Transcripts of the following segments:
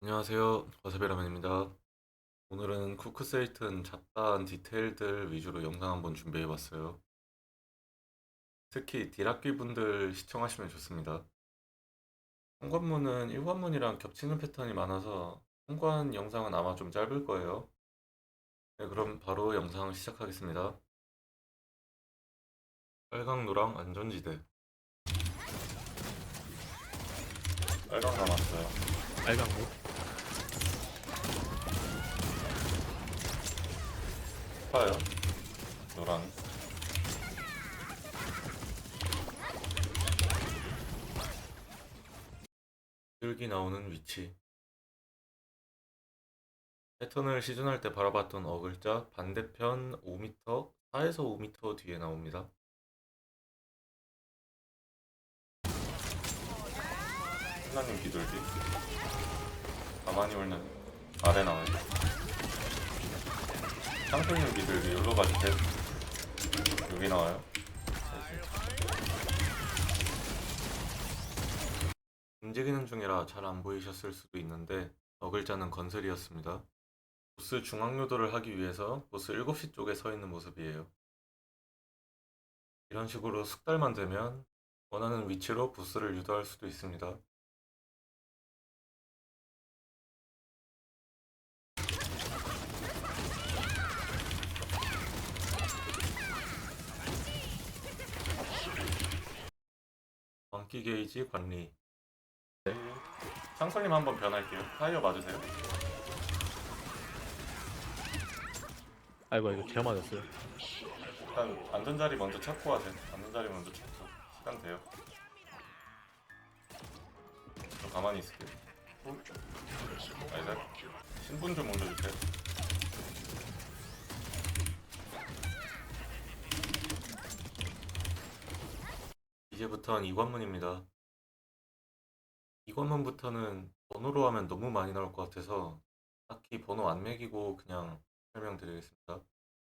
안녕하세요. 와사비라면입니다. 오늘은 쿠크세이튼 잡다한 디테일들 위주로 영상 한번 준비해봤어요. 특히 딜학기 분들 시청하시면 좋습니다. 현관문은 일관문이랑 겹치는 패턴이 많아서 현관 영상은 아마 좀 짧을 거예요. 네, 그럼 바로 영상 시작하겠습니다. 빨강, 노랑, 안전지대. 빨강 남았어요. 빨강고 파요. 노랑. 줄기 나오는 위치. 패턴을 시전할 때 바라봤던 어글자 반대편 5m, 4에서 5m 뒤에 나옵니다. 신나님 기돌기. 가만히 올면 아래 나와요. 쌍둥이 비둘기 여기로 가주세요 여기 나와요. 움직이는 중이라 잘 안 보이셨을 수도 있는데 어글자는 건설이었습니다. 보스 중앙 요도를 하기 위해서 보스 7시 쪽에 서 있는 모습이에요. 이런 식으로 숙달만 되면 원하는 위치로 보스를 유도할 수도 있습니다 광기 게이지 관리. 창설님 한번 변할게요. 타이어 맞으세요? 아이고 이거 제가 맞았어요 일단 안전자리 먼저 찾고 하세요. 안전자리 먼저 찾고 시간 돼요. 저 가만히 있을게요. 아니다. 신분 좀 올려주세요. 이제부터는 이관문입니다. 이관문부터는 번호로 하면 너무 많이 나올 것 같아서 딱히 번호 안 매기고 그냥 설명드리겠습니다.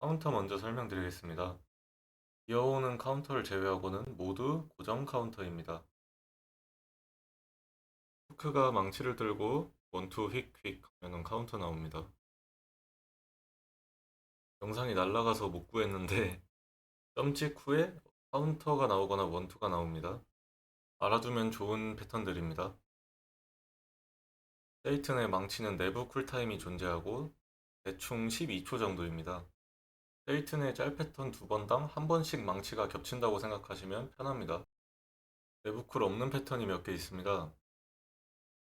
카운터 먼저 설명드리겠습니다. 이어오는 카운터를 제외하고는 모두 고정 카운터입니다. 후크가 망치를 들고 원투 휙휙 하면 카운터 나옵니다. 영상이 날라가서 못 구했는데 점찍 후에 카운터가 나오거나 원투가 나옵니다. 알아두면 좋은 패턴들입니다. 세이튼의 망치는 내부 쿨타임이 존재하고 대충 12초 정도입니다. 세이튼의 짤 패턴 두 번당 한 번씩 망치가 겹친다고 생각하시면 편합니다. 내부 쿨 없는 패턴이 몇 개 있습니다.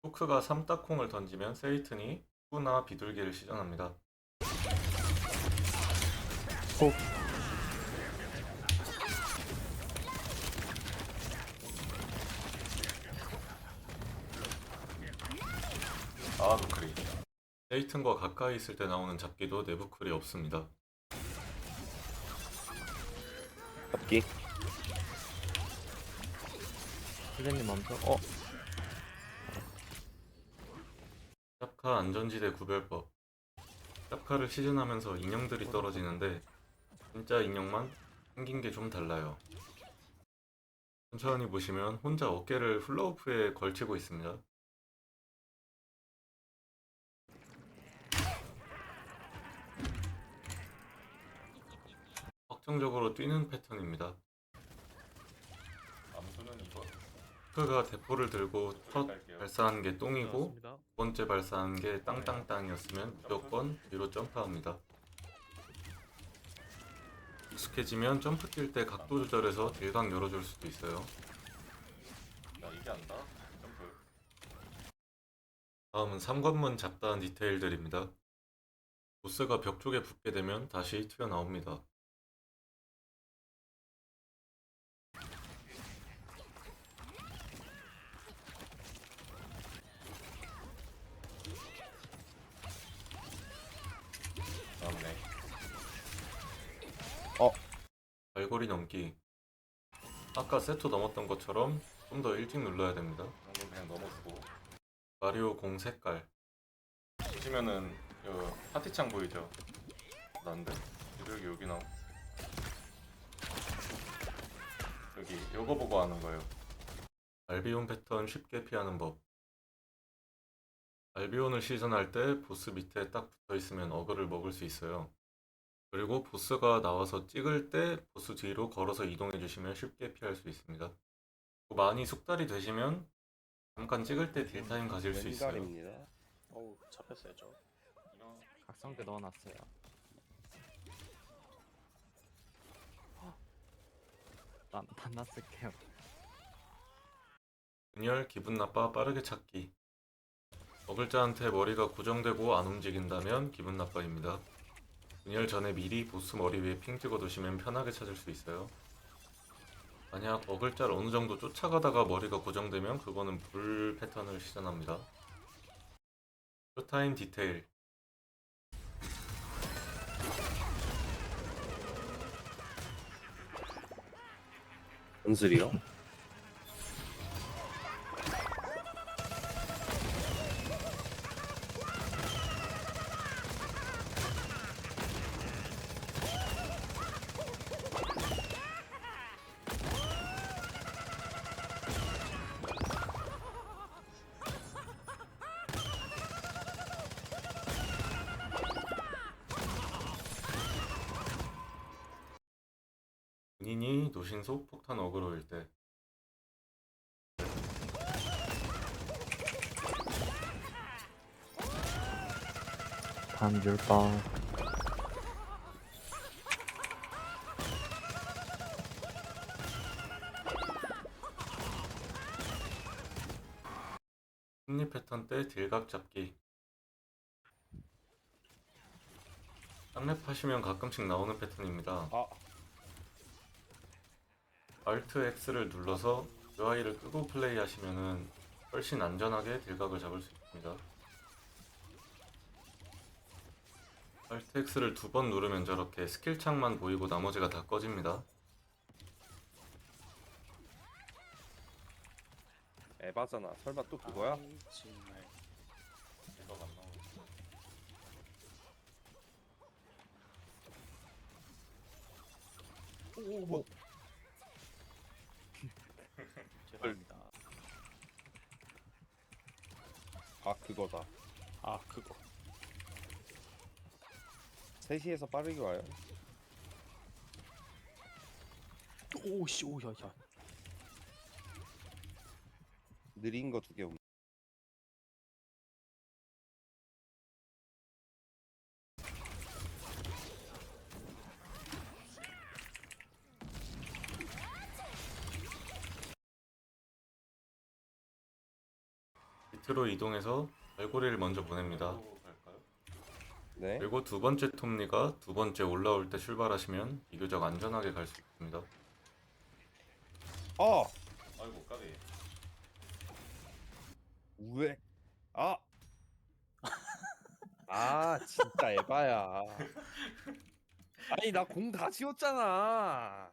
후크가 3따콩을 던지면 세이튼이 후나 비둘기를 시전합니다. 호 아, 노크리. 세이튼과 가까이 있을 때 나오는 잡기도 내부 쿨이 없습니다. 잡기 선생님 먼저 어? 짭카 안전지대 구별법. 짭카를 시즌하면서 인형들이 떨어지는데 진짜 인형만 생긴 게 좀 달라요. 천천히 보시면 혼자 어깨를 훌라후프에 걸치고 있습니다. 확정적으로 뛰는 패턴입니다. 암수는 이거. 크가 대포를 들고 첫 발사한 게 똥이고. 두 번째 발사한 게 땅땅땅이었으면 무조건 위로 점프합니다. 익숙해지면 점프 뛸 때 각도 조절해서 딜각 열어줄 수도 있어요. 나 이게 안다. 점프. 다음은 삼관문 잡다한 디테일들입니다. 보스가 벽 쪽에 붙게 되면 다시 튀어나옵니다. 다음네. 어. 발걸이 넘기. 아까 세트 넘었던 것처럼 좀 더 일찍 눌러야 됩니다. 방금 그냥 넘어주고. 마리오 공 색깔. 보시면은 요 파티창 보이죠? 난데 여기 여기 나오. 여기 요거 보고 하는 거예요. 알비온 패턴 쉽게 피하는 법. 알비온을 시전할 때 보스 밑에 딱 붙어 있으면 어그를 먹을 수 있어요. 그리고 보스가 나와서 찍을 때 보스 뒤로 걸어서 이동해 주시면 쉽게 피할 수 있습니다. 많이 숙달이 되시면 잠깐 찍을 때 딜타임 가질 수 있어요. 왼발입니다. 어우 잡혔어요 저. 각성대 넣어놨어요. 난, 난나 쓸게요. 분열, 기분 나빠, 빠르게 찾기. 어글자한테 머리가 고정되고 안 움직인다면 기분 나빠입니다. 분열 전에 미리 보스 머리 위에 핑 찍어두시면 편하게 찾을 수 있어요. 만약 어글자를 어느 정도 쫓아가다가 머리가 고정되면 그거는 불 패턴을 시전합니다. 쇼타임 디테일. 은슬이요? 본인이 노신속 폭탄 어그로일 때 반줄빵. 승리 패턴 때 딜각 잡기. 쌍랩 하시면 가끔씩 나오는 패턴입니다. 아, Alt X를 눌러서 UI를 끄고 플레이하시면은 훨씬 안전하게 딜각을 잡을 수 있습니다. Alt X를 두 번 누르면 저렇게 스킬 창만 보이고 나머지가 다 꺼집니다. 에바잖아. 설마 또 그거야? 아, 정말. 오, 죄송합니다. 아, 그거다. 아 그거. 3시에서 빠르게 와요. 오씨 오야야. 느린 거 두개 밑으로 이동해서 발고리를 먼저 보냅니다. 네. 그리고 두 번째 톱니가 두 번째 올라올 때 출발하시면 비교적 안전하게 갈 수 있습니다. 아! 아이고 까비. 왜? 아! 아, 진짜 에바야. 아니, 나 공 다 지웠잖아.